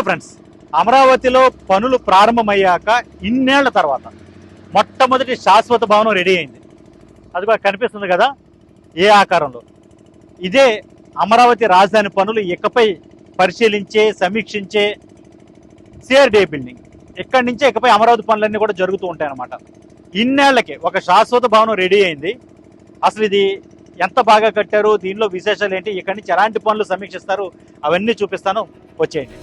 Hello friends. అమరావతిలో పనులు ప్రారంభమయ్యాక ఇన్నేళ్ళ తర్వాత మొట్టమొదటి శాశ్వత భవనం రెడీ అయింది. అది కూడా కనిపిస్తుంది కదా ఏ ఆకారంలో. ఇదే అమరావతి రాజధాని పనులు ఇకపై పరిశీలించే సమీక్షించే సిఆర్డీఏ బిల్డింగ్ ఇక్కడి నుంచే ఇకపై అమరావతి పనులన్నీ కూడా జరుగుతూ ఉంటాయన్నమాట. ఇన్నేళ్ళకి ఒక శాశ్వత భవనం రెడీ అయింది. అసలు ఇది ఎంత బాగా కట్టారు దీనిలో విశేషాలు ఏంటి ఇక్కడి నుంచి ఎలాంటి పనులు సమీక్షిస్తారు అవన్నీ చూపిస్తాను. వచ్చేయండి.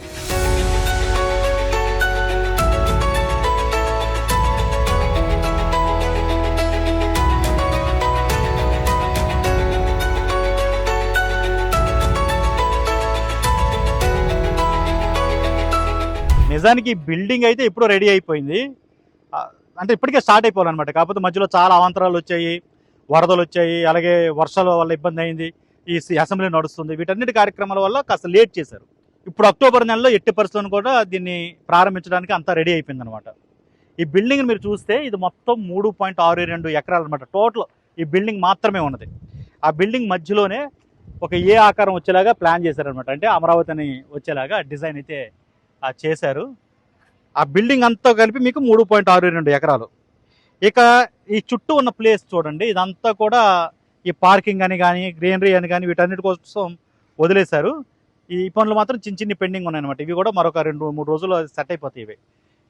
నిజానికి ఈ బిల్డింగ్ అయితే ఇప్పుడు రెడీ అయిపోయింది. అంటే ఇప్పటికే స్టార్ట్ అయిపోవాలన్నమాట. కాకపోతే మధ్యలో చాలా అవాంతరాలు వచ్చాయి వరదలు వచ్చాయి అలాగే వర్షాల వల్ల ఇబ్బంది అయింది ఈ సి- అసెంబ్లీ నడుస్తుంది. వీటన్నిటి కార్యక్రమాల వల్ల కాస్త లేట్ చేశారు. ఇప్పుడు అక్టోబర్ నెలలో ఎట్టి పరిస్థితులను కూడా దీన్ని ప్రారంభించడానికి అంతా రెడీ అయిపోయింది అనమాట ఈ బిల్డింగ్ మీరు చూస్తే ఇది మొత్తం మూడు పాయింట్ ఆరు రెండు ఎకరాలు అనమాట టోటల్ ఈ బిల్డింగ్ మాత్రమే ఉన్నది. ఆ బిల్డింగ్ మధ్యలోనే ఒక ఏ ఆకారం వచ్చేలాగా ప్లాన్ చేశారనమాట అంటే అమరావతి అని వచ్చేలాగా డిజైన్ అయితే చేశారు. ఆ బిల్డింగ్ అంతా కలిపి మీకు మూడు పాయింట్ ఆరు రెండు ఎకరాలు. ఇక ఈ చుట్టూ ఉన్న ప్లేస్ చూడండి ఇదంతా కూడా ఈ పార్కింగ్ అని కానీ గ్రీనరీ అని కానీ వీటన్నిటి కోసం వదిలేశారు. ఈ పనులు మాత్రం చిన్న చిన్న పెండింగ్ ఉన్నాయన్నమాట. ఇవి కూడా మరొక రెండు మూడు రోజులు సెట్ అయిపోతాయి ఇవి.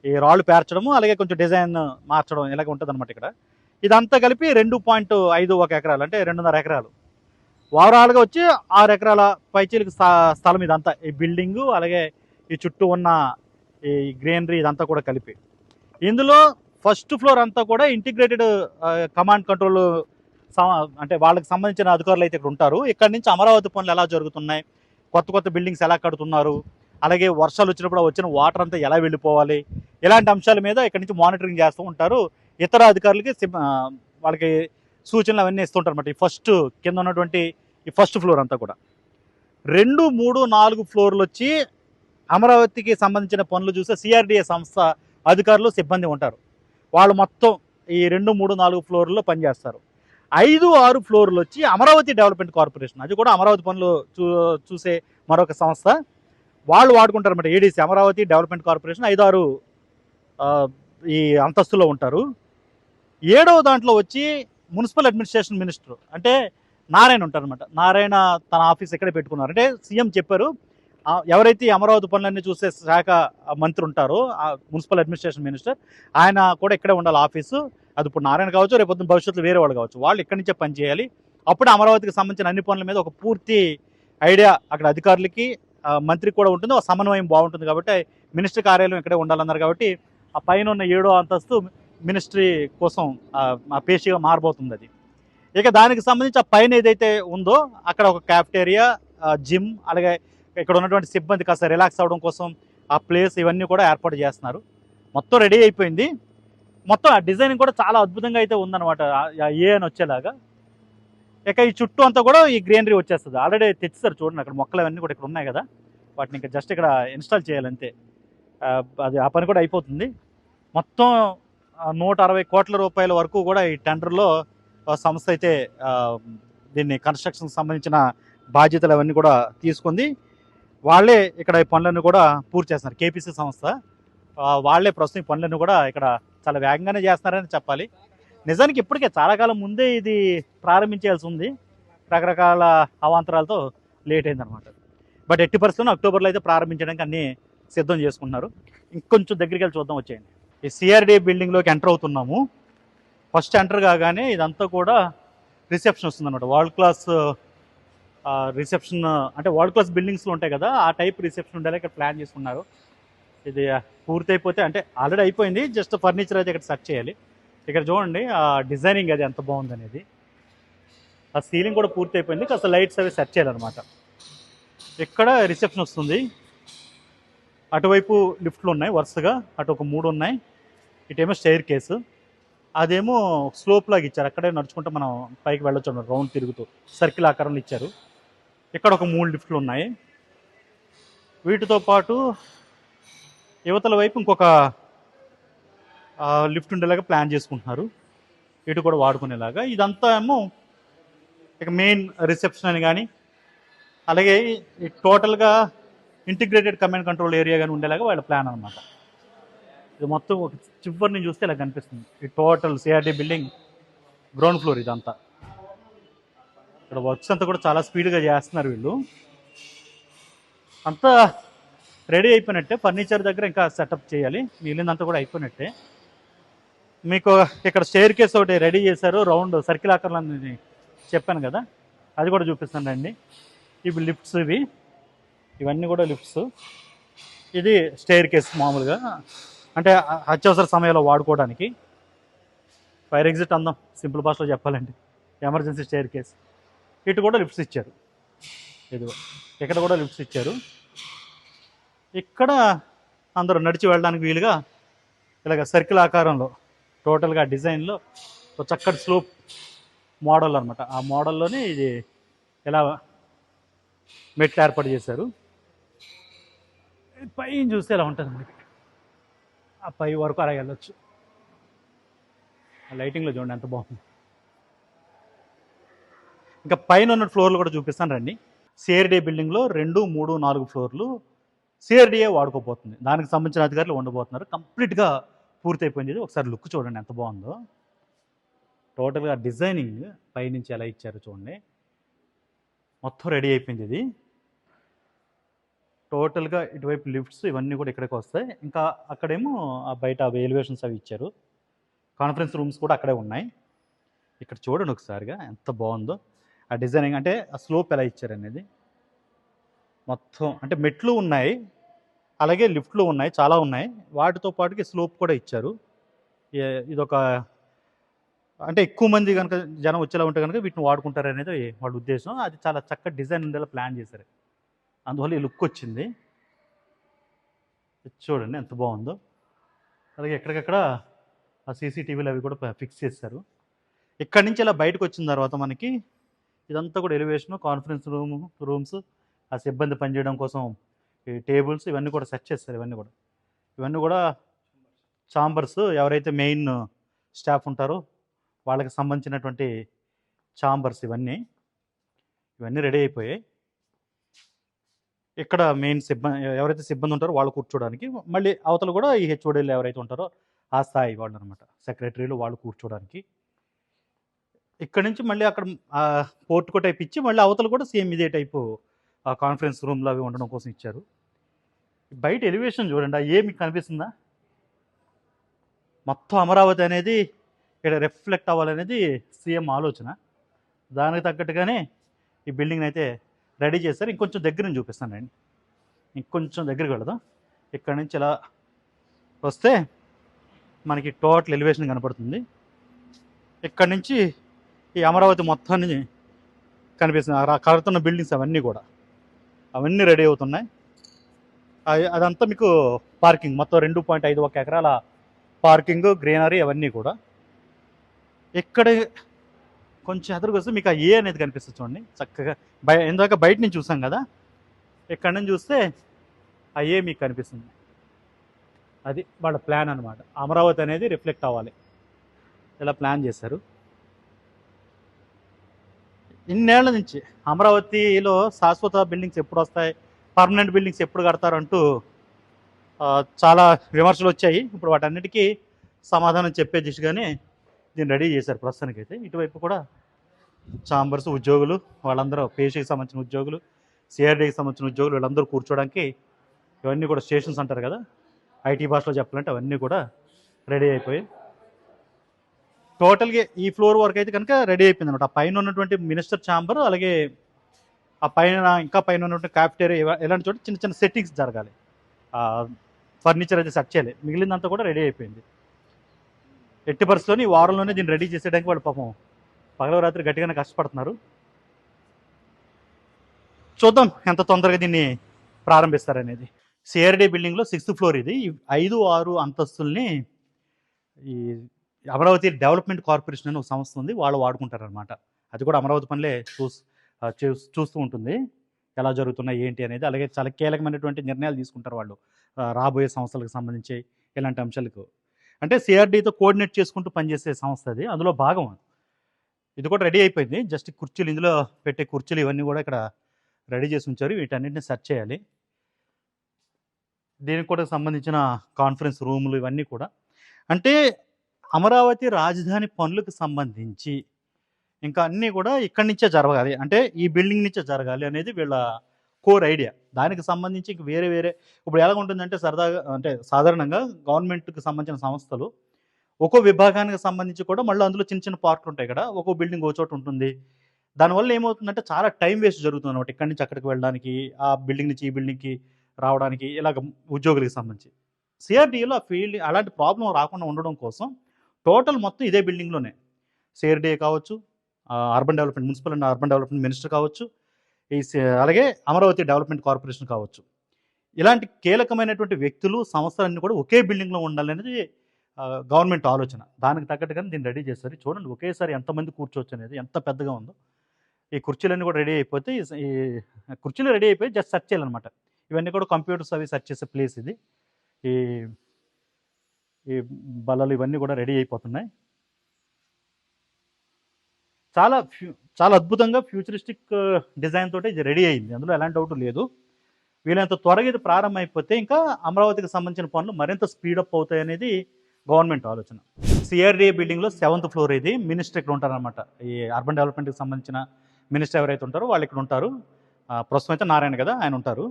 ఈ రాళ్ళు పేర్చడము అలాగే కొంచెం డిజైన్ మార్చడం ఇలాగే ఉంటుంది అనమాట ఇక్కడ. ఇదంతా కలిపి రెండు పాయింట్ ఐదు ఒక ఎకరాలు అంటే రెండున్నర ఎకరాలు. ఓవరాల్గా వచ్చి ఆరు ఎకరాల పైచీలకు స్థలం ఇదంతా. ఈ బిల్డింగు అలాగే ఈ చుట్టూ ఉన్న ఈ గ్రీనరీ ఇదంతా కూడా కలిపి. ఇందులో ఫస్ట్ ఫ్లోర్ అంతా కూడా ఇంటిగ్రేటెడ్ కమాండ్ కంట్రోల్ అంటే వాళ్ళకి సంబంధించిన అధికారులు అయితే ఇక్కడ ఉంటారు. ఇక్కడ నుంచి అమరావతి పనులు ఎలా జరుగుతున్నాయి? కొత్త కొత్త బిల్డింగ్స్ ఎలా కడుతున్నారు? అలాగే వర్షాలు వచ్చినప్పుడు వచ్చిన వాటర్ అంతా ఎలా వెళ్ళిపోవాలి? ఇలాంటి అంశాల మీద ఇక్కడ నుంచి మానిటరింగ్ చేస్తూ ఉంటారు. ఇతర అధికారులకి వాళ్ళకి సూచనలు అవన్నీ ఇస్తుంటారు అనమాట ఈ ఫస్ట్ కింద ఉన్నటువంటి ఈ ఫస్ట్ ఫ్లోర్ అంతా కూడా. రెండు మూడు నాలుగు ఫ్లోర్లు వచ్చి అమరావతికి సంబంధించిన పనులు చూస్తే సిఆర్డిఏ సంస్థ అధికారులు సిబ్బంది ఉంటారు. వాళ్ళు మొత్తం ఈ రెండు మూడు నాలుగు ఫ్లోర్లో పనిచేస్తారు. ఐదు ఆరు ఫ్లోర్లు వచ్చి అమరావతి డెవలప్మెంట్ కార్పొరేషన్. అది కూడా అమరావతి పనులు చూ చూసే మరొక సంస్థ. వాళ్ళు వాడుకుంటారు అనమాట ఏడీసీ అమరావతి డెవలప్మెంట్ కార్పొరేషన్ ఐదు ఆరు ఈ అంతస్తులో ఉంటారు. ఏడవ దాంట్లో వచ్చి మున్సిపల్ అడ్మినిస్ట్రేషన్ మినిస్టర్. అంటే నారాయణ ఉంటారనమాట నారాయణ తన ఆఫీస్ ఎక్కడ పెట్టుకున్నారు? అంటే సీఎం చెప్పారు ఎవరైతే అమరావతి పనులన్నీ చూసే శాఖ మంత్రి ఉంటారో ఆ మున్సిపల్ అడ్మినిస్ట్రేషన్ మినిస్టర్ ఆయన కూడా ఇక్కడే ఉండాలి ఆఫీసు. అది ఇప్పుడు నారాయణ కావచ్చు రేపు భవిష్యత్తులో వేరే వాళ్ళు కావచ్చు. వాళ్ళు ఇక్కడి నుంచే పనిచేయాలి అప్పుడు అమరావతికి సంబంధించిన అన్ని పనుల మీద ఒక పూర్తి ఐడియా అక్కడ అధికారులకి మంత్రికి కూడా ఉంటుంది. ఒక సమన్వయం బాగుంటుంది కాబట్టి మినిస్టర్ కార్యాలయం ఇక్కడే ఉండాలన్నారు కాబట్టి ఆ పైన ఉన్న ఏడో అంతస్తు మినిస్ట్రీ కోసం ఆ, ఆ మారబోతుంది అది. ఇక దానికి సంబంధించి ఆ పైన ఏదైతే ఉందో అక్కడ ఒక క్యాఫ్టేరియా జిమ్ అలాగే ఇక్కడ ఉన్నటువంటి సిబ్బంది కాస్త రిలాక్స్ అవ్వడం కోసం ఆ ప్లేస్ ఇవన్నీ కూడా ఏర్పాటు చేస్తున్నారు. మొత్తం రెడీ అయిపోయింది. మొత్తం ఆ డిజైనింగ్ కూడా చాలా అద్భుతంగా అయితే ఉందన్నమాట. ఏ అని వచ్చేలాగా. ఇక ఈ చుట్టూ అంతా కూడా ఈ గ్రీనరీ వచ్చేస్తుంది. ఆల్రెడీ తెచ్చారు చూడండి అక్కడ మొక్కలు అవన్నీ కూడా ఇక్కడ ఉన్నాయి కదా. వాటిని ఇంకా జస్ట్ ఇక్కడ ఇన్స్టాల్ చేయాలంతే. అది ఆ పని కూడా అయిపోతుంది. మొత్తం నూట అరవై కోట్ల రూపాయల వరకు కూడా ఈ టెండర్లో సంస్థ అయితే దీన్ని కన్స్ట్రక్షన్కి సంబంధించిన బాధ్యతలు అవన్నీ కూడా తీసుకుంది. వాళ్ళే ఇక్కడ ఈ పనులను కూడా పూర్తి చేస్తున్నారు. కేపీసీ సంస్థ వాళ్ళే ప్రస్తుతం ఈ పనులను కూడా ఇక్కడ చాలా వేగంగానే చేస్తున్నారని చెప్పాలి. నిజానికి ఇప్పటికే చాలా కాలం ముందే ఇది ప్రారంభించాల్సి ఉంది. రకరకాల అవాంతరాలతో లేట్ అయిందనమాట బట్ ఎట్టి పరిస్థితుల్లో అక్టోబర్లో అయితే ప్రారంభించడానికి అన్ని సిద్ధం చేసుకుంటున్నారు. ఇంకొంచెం దగ్గరికి వెళ్ళి చూద్దాం వచ్చేయండి. ఈ సిఆర్డి బిల్డింగ్లోకి ఎంటర్ అవుతున్నాము. ఫస్ట్ ఎంటర్ కాగానే ఇదంతా కూడా రిసెప్షన్ వస్తుంది అనమాట వరల్డ్ క్లాస్ రిసెప్షన్ అంటే వరల్డ్ క్లాస్ బిల్డింగ్స్లో ఉంటాయి కదా ఆ టైప్ రిసెప్షన్ ఉండేలా ఇక్కడ ప్లాన్ చేసుకున్నారు. ఇది పూర్తయిపోతే అంటే ఆల్రెడీ అయిపోయింది జస్ట్ ఫర్నిచర్ అయితే ఇక్కడ సెట్ చేయాలి. ఇక్కడ చూడండి ఆ డిజైనింగ్ అది ఎంత బాగుంది అనేది ఆ సీలింగ్ కూడా పూర్తి అయిపోయింది కాస్త లైట్స్ అవి సెట్ చేయాలన్నమాట. ఇక్కడ రిసెప్షన్ వస్తుంది. అటువైపు లిఫ్ట్లు ఉన్నాయి వరుసగా అటు ఒక మూడు ఉన్నాయి. ఇటేమో స్టైర్ కేసు అదేమో స్లోప్ లాగా ఇచ్చారు. అక్కడే నడుచుకుంటూ మనం పైకి వెళ్ళొచ్చు రౌండ్ తిరుగుతూ. సర్కిల్ ఆకారంలో ఇచ్చారు. ఇక్కడ ఒక మూడు లిఫ్ట్లు ఉన్నాయి. వీటితో పాటు యువతల వైపు ఇంకొక లిఫ్ట్ ఉండేలాగా ప్లాన్ చేసుకుంటున్నారు. ఇటు కూడా వాడుకునేలాగా. ఇదంతా ఏమో ఇక మెయిన్ రిసెప్షన్ అని కానీ అలాగే ఈ టోటల్గా ఇంటిగ్రేటెడ్ కమాండ్ కంట్రోల్ ఏరియా కానీ ఉండేలాగా వాళ్ళ ప్లాన్ అనమాట ఇది మొత్తం ఒక చివరిని చూస్తే ఇలా కనిపిస్తుంది. ఈ total CRD building ground floor ఇదంతా. ఇక్కడ వర్క్స్ అంతా కూడా చాలా స్పీడ్గా చేస్తున్నారు వీళ్ళు. అంతా రెడీ అయిపోయినట్టే ఫర్నిచర్ దగ్గర ఇంకా సెటప్ చేయాలి. మిగిలిందంతా కూడా అయిపోయినట్టే. మీకు ఇక్కడ స్టేర్ కేస్ ఒకటి రెడీ చేశారు రౌండ్ సర్కిల్ ఆకారంలో చెప్పాను కదా అది కూడా చూపిస్తాను రండి. ఇవి లిఫ్ట్స్ ఇవి. ఇవన్నీ కూడా లిఫ్ట్స్. ఇది స్టేర్ కేస్ మామూలుగా. అంటే అత్యవసర సమయంలో వాడుకోవడానికి. ఫైర్ ఎగ్జిట్ అందాం సింపుల్ భాషలో చెప్పాలండి ఎమర్జెన్సీ స్టేర్ కేస్. ఇటు కూడా లిఫ్ట్స్ ఇచ్చారు. ఇదిగో ఇక్కడ కూడా లిఫ్ట్స్ ఇచ్చారు. ఇక్కడ అందరూ నడిచి వెళ్ళడానికి వీలుగా ఇలాగ సర్కిల్ ఆకారంలో టోటల్గా డిజైన్లో ఒక చక్కటి స్లోప్ మోడల్ అనమాట ఆ మోడల్లోనే ఇది ఇలా మెట్లు ఏర్పాటు చేశారు. పైన చూస్తే ఇలా ఉంటుంది మనకి. ఆ పై వరకు అలా వెళ్ళొచ్చు. ఆ లైటింగ్లో చూడండి ఎంత బాగుంది. ఇంకా పైన ఉన్న ఫ్లోర్లు కూడా చూపిస్తాను రండి. సిఆర్డీఏ బిల్డింగ్లో రెండు మూడు నాలుగు ఫ్లోర్లు సిఆర్డీఏ వాడుకోబోతుంది. దానికి సంబంధించిన అధికారులు ఉండబోతున్నారు. కంప్లీట్గా పూర్తయిపోయింది. ఇది. ఒకసారి లుక్ చూడండి ఎంత బాగుందో. టోటల్గా డిజైనింగ్ పైనుంచి ఎలా ఇచ్చారో చూడండి. మొత్తం రెడీ అయిపోయింది ఇది. టోటల్గా ఇటువైపు లిఫ్ట్స్ ఇవన్నీ కూడా ఇక్కడికి వస్తాయి. ఇంకా అక్కడేమో ఆ బయట ఎలివేషన్స్ అవి ఇచ్చారు. కాన్ఫరెన్స్ రూమ్స్ కూడా అక్కడే ఉన్నాయి. ఇక్కడ చూడండి ఒకసారిగా ఎంత బాగుందో. ఆ డిజైనింగ్ అంటే ఆ స్లోప్ ఎలా ఇచ్చారు అనేది మొత్తం అంటే మెట్లు ఉన్నాయి అలాగే లిఫ్ట్లు ఉన్నాయి చాలా ఉన్నాయి. వాటితో పాటుకి స్లోప్ కూడా ఇచ్చారు. ఏ- ఇదొక అంటే ఎక్కువ మంది కనుక జనం వచ్చేలా ఉంటే కనుక వీటిని వాడుకుంటారు అనేది వాళ్ళ ఉద్దేశం. అది చాలా చక్కటి డిజైన్ ఉండేలా ప్లాన్ చేశారు. అందువల్ల ఈ లుక్ వచ్చింది. చూడండి ఎంత బాగుందో. అలాగే ఎక్కడికక్కడ ఆ సీసీటీవీలు అవి కూడా ఫిక్స్ చేశారు. ఇక్కడి నుంచి ఇలా బయటకు వచ్చిన తర్వాత మనకి ఇదంతా కూడా ఎలివేషన్ కాన్ఫరెన్స్ రూమ్ రూమ్స్ ఆ సిబ్బంది పనిచేయడం కోసం ఈ టేబుల్స్ ఇవన్నీ కూడా సెట్ చేస్తారు ఇవన్నీ కూడా. ఇవన్నీ కూడా చాంబర్స్ ఎవరైతే మెయిన్ స్టాఫ్ ఉంటారో వాళ్ళకి సంబంధించినటువంటి చాంబర్స్ ఇవన్నీ. ఇవన్నీ రెడీ అయిపోయాయి. ఇక్కడ మెయిన్ సిబ్బంది ఎవరైతే సిబ్బంది ఉంటారో వాళ్ళు కూర్చోడానికి మళ్ళీ అవతల కూడా ఈ హెచ్ఓడీలు ఎవరైతే ఉంటారో ఆ స్థాయి వాళ్ళు అనమాట సెక్రటరీలు వాళ్ళు కూర్చోడానికి. ఇక్కడ నుంచి మళ్ళీ అక్కడ పోర్టుకో టైప్ ఇచ్చి మళ్ళీ అవతలు కూడా సేమ్ ఇదే టైపు ఆ కాన్ఫరెన్స్ రూమ్లో అవి ఉండడం కోసం ఇచ్చారు. బయట ఎలివేషన్ చూడండి ఆ ఏ మీకు కనిపిస్తుందా? మొత్తం అమరావతి అనేది ఇక్కడ రిఫ్లెక్ట్ అవ్వాలనేది సీఎం ఆలోచన. దానికి తగ్గట్టుగానే ఈ బిల్డింగ్ని అయితే రెడీ చేస్తారు ఇంకొంచెం దగ్గర నుంచి చూపిస్తానండి ఇంకొంచెం దగ్గరికి వెళదాం. ఇక్కడ నుంచి ఇలా వస్తే మనకి టోటల్ ఎలివేషన్ కనపడుతుంది. ఇక్కడ నుంచి ఈ అమరావతి మొత్తాన్ని కనిపిస్తుంది. కడుతున్న బిల్డింగ్స్ అవన్నీ కూడా. అవన్నీ రెడీ అవుతున్నాయి. అదంతా మీకు పార్కింగ్ మొత్తం రెండు పాయింట్ ఐదు ఒక ఎకరాల పార్కింగ్ గ్రీనరీ అవన్నీ కూడా. ఇక్కడ కొంచెం ఎదురుకొస్తే మీకు ఆ ఏ అనేది కనిపిస్తుంది చూడండి. చక్కగా బయ ఇందాక బయట నుంచి చూసాం కదా. ఇక్కడ నుంచి చూస్తే ఆ ఏ మీకు కనిపిస్తుంది. అది వాళ్ళ ప్లాన్ అనమాట అమరావతి అనేది రిఫ్లెక్ట్ అవ్వాలి. ఇలా ప్లాన్ చేశారు. ఇన్నేళ్ళ నుంచి అమరావతిలో శాశ్వత బిల్డింగ్స్ ఎప్పుడు వస్తాయి పర్మనెంట్ బిల్డింగ్స్ ఎప్పుడు కడతారు అంటూ చాలా విమర్శలు వచ్చాయి. ఇప్పుడు వాటన్నిటికీ సమాధానం చెప్పే దిశగానే దీన్ని రెడీ చేశారు ప్రస్తుతానికి అయితే ఇటువైపు కూడా చాంబర్స్ ఉద్యోగులు వాళ్ళందరూ పేషీకి సంబంధించిన ఉద్యోగులు సిఆర్డీకి సంబంధించిన ఉద్యోగులు వీళ్ళందరూ కూర్చోడానికి ఇవన్నీ కూడా స్టేషన్స్ అంటారు కదా ఐటీ భాషలో చెప్పాలంటే అవన్నీ కూడా రెడీ అయిపోయి టోటల్గా ఈ ఫ్లోర్ వరకు అయితే కనుక రెడీ అయిపోయింది అనమాట ఆ పైన ఉన్నటువంటి మినిస్టర్ ఛాంబర్ అలాగే ఆ పైన ఇంకా పైన ఉన్నటువంటి క్యాఫిటేరియా ఇలాంటి చోట చిన్న చిన్న సెట్టింగ్స్ జరగాలి. ఫర్నిచర్ అయితే సెట్ చేయాలి. మిగిలిందంతా కూడా రెడీ అయిపోయింది. ఎట్టి పరిస్థితుల్లో ఈ వారంలోనే దీన్ని రెడీ చేసేయడానికి వాళ్ళు పాపం పగల రాత్రి గట్టిగానే కష్టపడుతున్నారు. చూద్దాం ఎంత తొందరగా దీన్ని ప్రారంభిస్తారనేది. సిఆర్డీ బిల్డింగ్లో సిక్స్త్ ఫ్లోర్ ఇది. ఐదు ఆరు అంతస్తుల్ని ఈ అమరావతి డెవలప్మెంట్ కార్పొరేషన్ అని ఒక సంస్థ ఉంది వాళ్ళు వాడుకుంటారనమాట అది కూడా అమరావతి పనులే చూస్ చూస్తూ ఉంటుంది. ఎలా జరుగుతున్నాయి ఏంటి అనేది. అలాగే చాలా కీలకమైనటువంటి నిర్ణయాలు తీసుకుంటారు వాళ్ళు. రాబోయే సంస్థలకు సంబంధించి ఇలాంటి అంశాలకు. అంటే సిఆర్డీతో కోఆర్డినేట్ చేసుకుంటూ పనిచేసే సంస్థ అది. అందులో భాగం ఇది కూడా రెడీ అయిపోయింది. జస్ట్ కుర్చీలు ఇందులో పెట్టే కుర్చీలు ఇవన్నీ కూడా ఇక్కడ రెడీ చేసి ఉంచారు. వీటన్నిటిని సెర్చ్ చేయాలి. దీనికి కూడా సంబంధించిన కాన్ఫరెన్స్ రూములు ఇవన్నీ కూడా. అంటే అమరావతి రాజధాని పనులకు సంబంధించి ఇంకా అన్నీ కూడా ఇక్కడి నుంచే జరగాలి. అంటే ఈ బిల్డింగ్ నుంచే జరగాలి అనేది వీళ్ళ కోర్ ఐడియా. దానికి సంబంధించి ఇంక వేరే వేరే ఇప్పుడు ఎలా ఉంటుందంటే సరదాగా అంటే సాధారణంగా గవర్నమెంట్కి సంబంధించిన సంస్థలు ఒక్కో విభాగానికి సంబంధించి కూడా మళ్ళీ అందులో చిన్న చిన్న పార్ట్లు ఉంటాయి కదా ఒక్కో బిల్డింగ్ ఒక చోట ఉంటుంది. దానివల్ల ఏమవుతుందంటే చాలా టైం వేస్ట్ జరుగుతుంది అనమాట ఇక్కడి నుంచి అక్కడికి వెళ్ళడానికి ఆ బిల్డింగ్ నుంచి ఈ బిల్డింగ్కి రావడానికి ఇలాగ ఉద్యోగులకు సంబంధించి. సిఆర్డీఏలో ఆ ఫీల్డ్ అలాంటి ప్రాబ్లం రాకుండా ఉండడం కోసం టోటల్ మొత్తం ఇదే బిల్డింగ్లోనే. సేర్డే కావచ్చు urban development municipal and urban development minister కావచ్చు ఈ అలాగే అమరావతి డెవలప్మెంట్ కార్పొరేషన్ కావచ్చు. ఇలాంటి కీలకమైనటువంటి వ్యక్తులు సంస్థలన్నీ కూడా ఒకే బిల్డింగ్లో ఉండాలనేది గవర్నమెంట్ ఆలోచన. దానికి తగ్గట్టుగానే దీన్ని రెడీ చేస్తారు చూడండి ఒకేసారి ఎంతమంది కూర్చోవచ్చు అనేది ఎంత పెద్దగా ఉందో. ఈ కుర్చీలన్నీ కూడా రెడీ అయిపోతే ఈ ఈ కుర్చీలు రెడీ అయిపోయి జస్ట్ సెర్చ్ చేయాలన్నమాట. ఇవన్నీ కూడా కంప్యూటర్స్ అవి సెర్చ్ చేసే ప్లేస్ ఇది. ఈ ఈ బల్లలు ఇవన్నీ కూడా రెడీ అయిపోతున్నాయి. చాలా ఫ్యూ చాలా అద్భుతంగా ఫ్యూచరిస్టిక్ డిజైన్ తోటి ఇది రెడీ అయింది. అందులో ఎలాంటి డౌట్ లేదు. వీళ్ళంత త్వరగా ఇది ప్రారంభమైపోతే ఇంకా అమరావతికి సంబంధించిన పనులు మరింత స్పీడప్ అవుతాయి అనేది గవర్నమెంట్ ఆలోచన. సిఆర్డిఏ బిల్డింగ్లో సెవెంత్ ఫ్లోర్ ఇది. మినిస్టర్ ఇక్కడ ఉంటారనమాట ఈ అర్బన్ డెవలప్మెంట్కి సంబంధించిన మినిస్టర్ ఎవరైతే ఉంటారో వాళ్ళు ఇక్కడ ఉంటారు. ప్రస్తుతం అయితే నారాయణ కదా ఆయన ఉంటారు.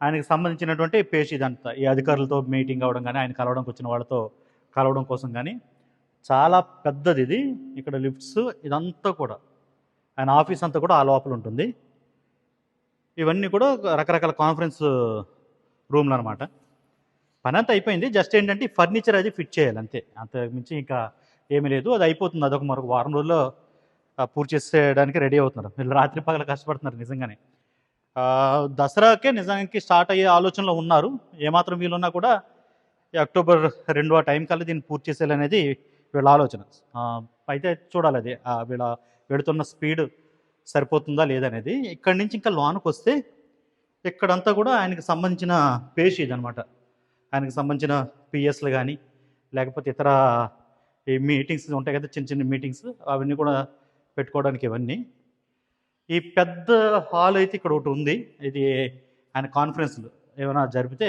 ఆయనకి సంబంధించినటువంటి పేషి ఇదంతా. ఈ అధికారులతో మీటింగ్ అవ్వడం కానీ ఆయన కలవడానికి వచ్చిన వాళ్ళతో కలవడం కోసం కానీ చాలా పెద్దది ఇది. ఇక్కడ లిఫ్ట్స్ ఇదంతా కూడా. ఆయన ఆఫీస్ అంతా కూడా ఆ లోపల ఉంటుంది. ఇవన్నీ కూడా రకరకాల కాన్ఫరెన్స్ రూమ్లు అనమాట పని అంతా అయిపోయింది. జస్ట్ ఏంటంటే ఫర్నిచర్ అది ఫిట్ చేయాలి అంతే. అంత మించి ఇంకా ఏమీ లేదు. అది అయిపోతుంది. అదొక మరొక వారం రోజుల్లో పూర్తి చేసేయడానికి రెడీ అవుతున్నారు. వీళ్ళు రాత్రి పగల కష్టపడుతున్నారు నిజంగానే. దసరాకే నిజానికి స్టార్ట్ అయ్యే ఆలోచనలో ఉన్నారు. ఏమాత్రం వీలున్నా కూడా ఈ అక్టోబర్ రెండవ ఆ టైం కల్లా దీన్ని పూర్తి చేసేయాలనేది వీళ్ళ ఆలోచన. అయితే చూడాలి అది. వీళ్ళ వెళుతున్న స్పీడ్ సరిపోతుందా లేదనేది ఇక్కడి నుంచి ఇంకా లోనకు వస్తే ఇక్కడంతా కూడా ఆయనకి సంబంధించిన పేషి ఇదనమాట ఆయనకి సంబంధించిన పిఎస్లు కానీ లేకపోతే ఇతర ఈ మీటింగ్స్ ఉంటాయి కదా చిన్న చిన్న మీటింగ్స్ అవన్నీ కూడా పెట్టుకోవడానికి ఇవన్నీ. ఈ పెద్ద హాల్ అయితే ఇక్కడ ఒకటి ఉంది. ఇది ఆయన కాన్ఫరెన్స్లు ఏమైనా జరిపితే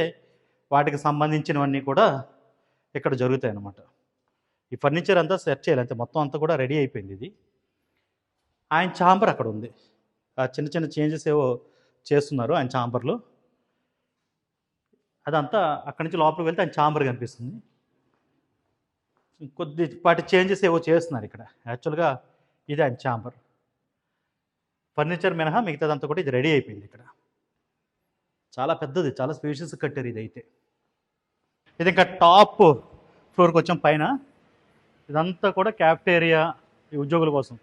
వాటికి సంబంధించినవన్నీ కూడా ఇక్కడ జరుగుతాయి అన్నమాట. ఈ ఫర్నిచర్ అంతా సెట్ చేయాలి. అంతే. మొత్తం అంతా కూడా రెడీ అయిపోయింది ఇది. ఆయన ఛాంబర్ అక్కడ ఉంది. ఆ చిన్న చిన్న చేంజెస్ ఏవో చేస్తున్నారు ఆయన ఛాంబర్లో. అదంతా అక్కడి నుంచి లోపలికి వెళ్తే ఆయన ఛాంబర్ కనిపిస్తుంది. కొద్ది వాటి చేంజెస్ ఏవో చేస్తున్నారు ఇక్కడ. యాక్చువల్గా ఇది ఆయన ఛాంబర్. ఫర్నిచర్ మినహా మిగతాదంతా కూడా ఇది రెడీ అయిపోయింది ఇక్కడ. చాలా పెద్దది చాలా స్పేషియస్ కట్టారు ఇది అయితే ఇది ఇంకా టాప్ ఫ్లోర్కి వచ్చాం పైన. ఇదంతా కూడా క్యాఫ్టేరియా ఈ ఉద్యోగుల కోసం.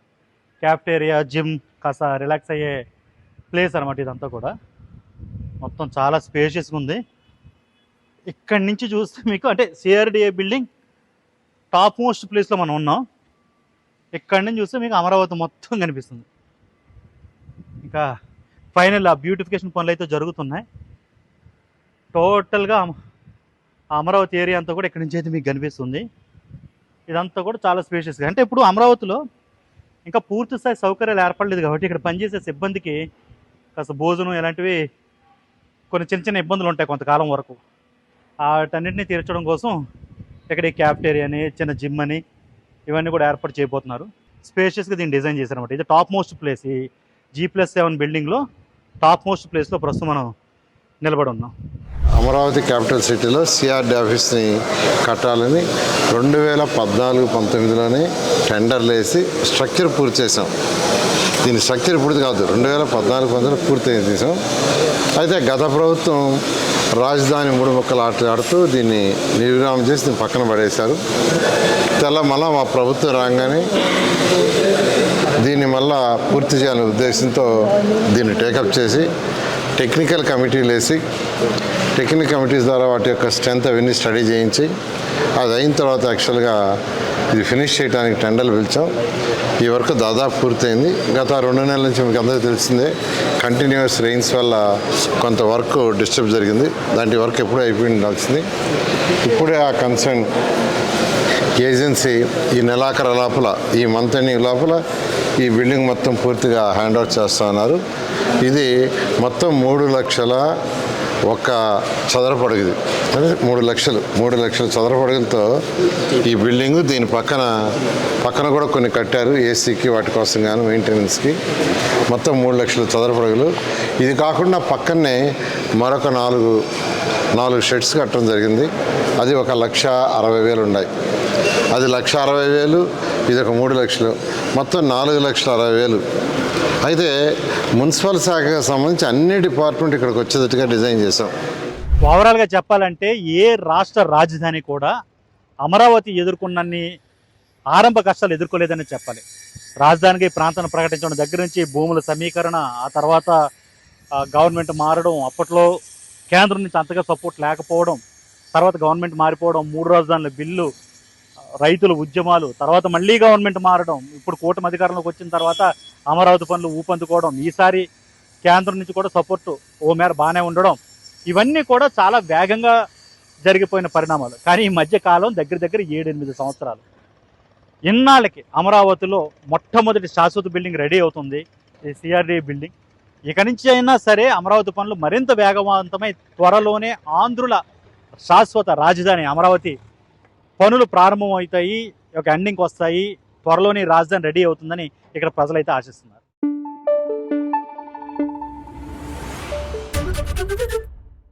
క్యాఫ్టేరియా జిమ్ కాస్త రిలాక్స్ అయ్యే ప్లేస్ అనమాట ఇదంతా కూడా. మొత్తం చాలా స్పేషియస్గా ఉంది. ఇక్కడి నుంచి చూస్తే మీకు అంటే సిఆర్డిఏ బిల్డింగ్ టాప్ మోస్ట్ ప్లేస్లో మనం ఉన్నాం. ఇక్కడి నుంచి చూస్తే మీకు అమరావతి మొత్తం కనిపిస్తుంది. ఇంకా ఫైనల్ ఆ బ్యూటిఫికేషన్ పనులు అయితే జరుగుతున్నాయి. టోటల్గా అమ- ఆ అమరావతి ఏరియా అంతా కూడా ఇక్కడి నుంచి అయితే మీకు కనిపిస్తుంది. ఇదంతా కూడా చాలా స్పేషియస్గా అంటే ఇప్పుడు అమరావతిలో ఇంకా పూర్తి స్థాయి సౌకర్యాలు ఏర్పడలేదు కాబట్టి ఇక్కడ పనిచేసే సిబ్బందికి కాస్త భోజనం ఇలాంటివి కొన్ని చిన్న చిన్న ఇబ్బందులు ఉంటాయి కొంతకాలం వరకు. వాటన్నిటిని తీర్చడం కోసం ఇక్కడ ఈ క్యాఫ్టేరియాని చిన్న జిమ్ అని ఇవన్నీ కూడా ఏర్పాటు చేయబోతున్నారు. స్పేషియస్గా దీన్ని డిజైన్ చేశారన్నమాట. ఇది టాప్ మోస్ట్ ప్లేస్ ఈ జీ ప్లస్ సెవెన్ బిల్డింగ్లో టాప్ మోస్ట్ ప్లేస్లో ప్రస్తుతం మనం నిలబడి ఉన్నాం. అమరావతి క్యాపిటల్ సిటీలో సిఆర్డి ఆఫీస్ని కట్టాలని రెండు వేల పద్నాలుగు పంతొమ్మిదిలోనే టెండర్లు వేసి స్ట్రక్చర్ పూర్తి చేసాం దీని స్ట్రక్చర్ పూర్తి కాదు రెండు వేల పద్నాలుగు పంతొమ్మిది పూర్తి చేసాం అయితే గత ప్రభుత్వం రాజధాని మూడు మొక్కలు ఆట ఆడుతూ దీన్ని నిర్విరామం చేసి దీన్ని పక్కన పడేశారు. తెల్ల మళ్ళా మా ప్రభుత్వం రాగానే దీన్ని మళ్ళా పూర్తి చేయాలనే ఉద్దేశంతో దీన్ని టేకప్ చేసి టెక్నికల్ కమిటీలు వేసి టెక్నికల్ కమిటీస్ ద్వారా వాటి యొక్క స్ట్రెంత్ అవన్నీ స్టడీ చేయించి అది అయిన తర్వాత యాక్చువల్గా ఇది ఫినిష్ చేయడానికి టెండర్లు పిలిచాం. ఈ వర్క్ దాదాపు పూర్తయింది. గత రెండు నెలల నుంచి మీకు అందరికీ తెలిసిందే కంటిన్యూస్ రెయిన్స్ వల్ల కొంత వర్క్ డిస్టర్బ్ జరిగింది. దాంటి వర్క్ ఎప్పుడూ అయిపోయి ఉండాల్సింది ఇప్పుడే ఆ కన్సర్న్ ఏజెన్సీ ఈ నెలాఖరు లోపల ఈ మంత్ ఎండింగ్ లోపల ఈ బిల్డింగ్ మొత్తం పూర్తిగా హ్యాండ్ ఓవర్ చేస్తా ఉన్నారు. ఇది మొత్తం మూడు లక్షల ఒక చదరపడుగుది అంటే మూడు లక్షలు మూడు లక్షల చదరపడుగులతో ఈ బిల్డింగు దీని పక్కన పక్కన కూడా కొన్ని కట్టారు ఏసీకి వాటి కోసం కానీ మెయింటెనెన్స్కి మొత్తం మూడు లక్షల చదరపడుగులు ఇది కాకుండా పక్కనే మరొక నాలుగు నాలుగు షెడ్స్ కట్టడం జరిగింది. అది ఒక లక్ష అరవై వేలు ఉన్నాయి. అది లక్ష అరవై వేలు ఇది ఒక మూడు లక్షలు. మొత్తం నాలుగు లక్షల అరవై వేలు. అయితే మున్సిపల్ శాఖకు సంబంధించి అన్ని డిపార్ట్మెంట్ ఇక్కడికి వచ్చేటట్టుగా డిజైన్ చేసాం ఓవరాల్గా చెప్పాలంటే ఏ రాష్ట్ర రాజధాని కూడా అమరావతి ఎదుర్కొన్నన్ని ఆరంభ కష్టాలు ఎదుర్కోలేదని చెప్పాలి. రాజధానికి ఈ ప్రాంతాన్ని ప్రకటించడం దగ్గర నుంచి భూముల సమీకరణ ఆ తర్వాత గవర్నమెంట్ మారడం అప్పట్లో కేంద్రం నుంచి అంతగా సపోర్ట్ లేకపోవడం తర్వాత గవర్నమెంట్ మారిపోవడం మూడు రాజధానుల బిల్లు రైతుల ఉద్యమాలు తర్వాత మళ్ళీ గవర్నమెంట్ మారడం ఇప్పుడు కూటమి అధికారంలోకి వచ్చిన తర్వాత అమరావతి పనులు ఊపందుకోవడం ఈసారి కేంద్రం నుంచి కూడా సపోర్ట్ ఓ మేర బాగానే ఉండడం ఇవన్నీ కూడా చాలా వేగంగా జరిగిపోయిన పరిణామాలు. కానీ ఈ మధ్య కాలం దగ్గర దగ్గర ఏడెనిమిది సంవత్సరాలు. ఇన్నాళ్ళకి అమరావతిలో మొట్టమొదటి శాశ్వత బిల్డింగ్ రెడీ అవుతుంది ఈ సిఆర్డి బిల్డింగ్ ఇక నుంచి అయినా సరే అమరావతి పనులు మరింత వేగవంతమై త్వరలోనే ఆంధ్రుల శాశ్వత రాజధాని అమరావతి పనులు ప్రారంభమవుతాయి ఒక ఎండింగ్కి వస్తాయి త్వరలోనే రాజధాని రెడీ అవుతుందని ఇక్కడ ప్రజలైతే ఆశిస్తున్నారు.